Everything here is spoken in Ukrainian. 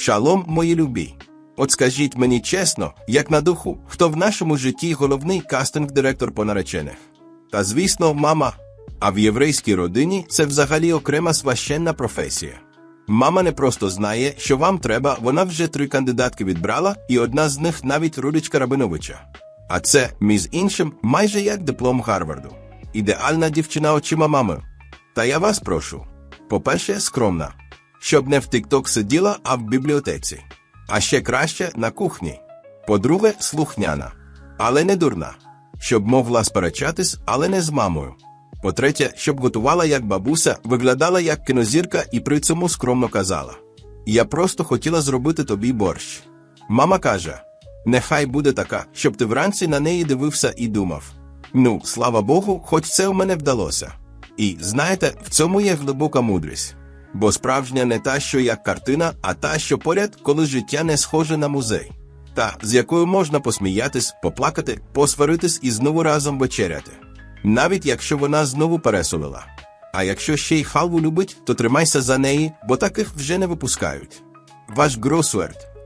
Шалом, мої любі. От скажіть мені чесно, як на духу, хто в нашому житті головний кастинг-директор по наречених? Та звісно, мама. А в єврейській родині це взагалі окрема священна професія. Мама не просто знає, що вам треба, вона вже три кандидатки відбрала, і одна з них навіть Рудичка Рабиновича. А це, між іншим, майже як диплом Гарварду. Ідеальна дівчина очима мами. Та я вас прошу. По-перше, скромна, щоб не в тік-ток сиділа, а в бібліотеці. А ще краще на кухні. По-друге, слухняна, але не дурна, щоб могла сперечатись, але не з мамою. По-третє, щоб готувала як бабуся, виглядала як кінозірка і при цьому скромно казала: Я просто хотіла зробити тобі борщ. Мама каже: Нехай буде така, щоб ти вранці на неї дивився і думав: Ну, слава Богу, хоч це у мене вдалося. І знаєте, в цьому є глибока мудрість. Бо справжня не та, що як картина, а та, що поряд, коли життя не схоже на музей, та з якою можна посміятись, поплакати, посваритись і знову разом вечеряти. Навіть якщо вона знову пересолила. А якщо ще й халву любить, то тримайся за неї, бо таких вже не випускають. Ваш Гросуерт.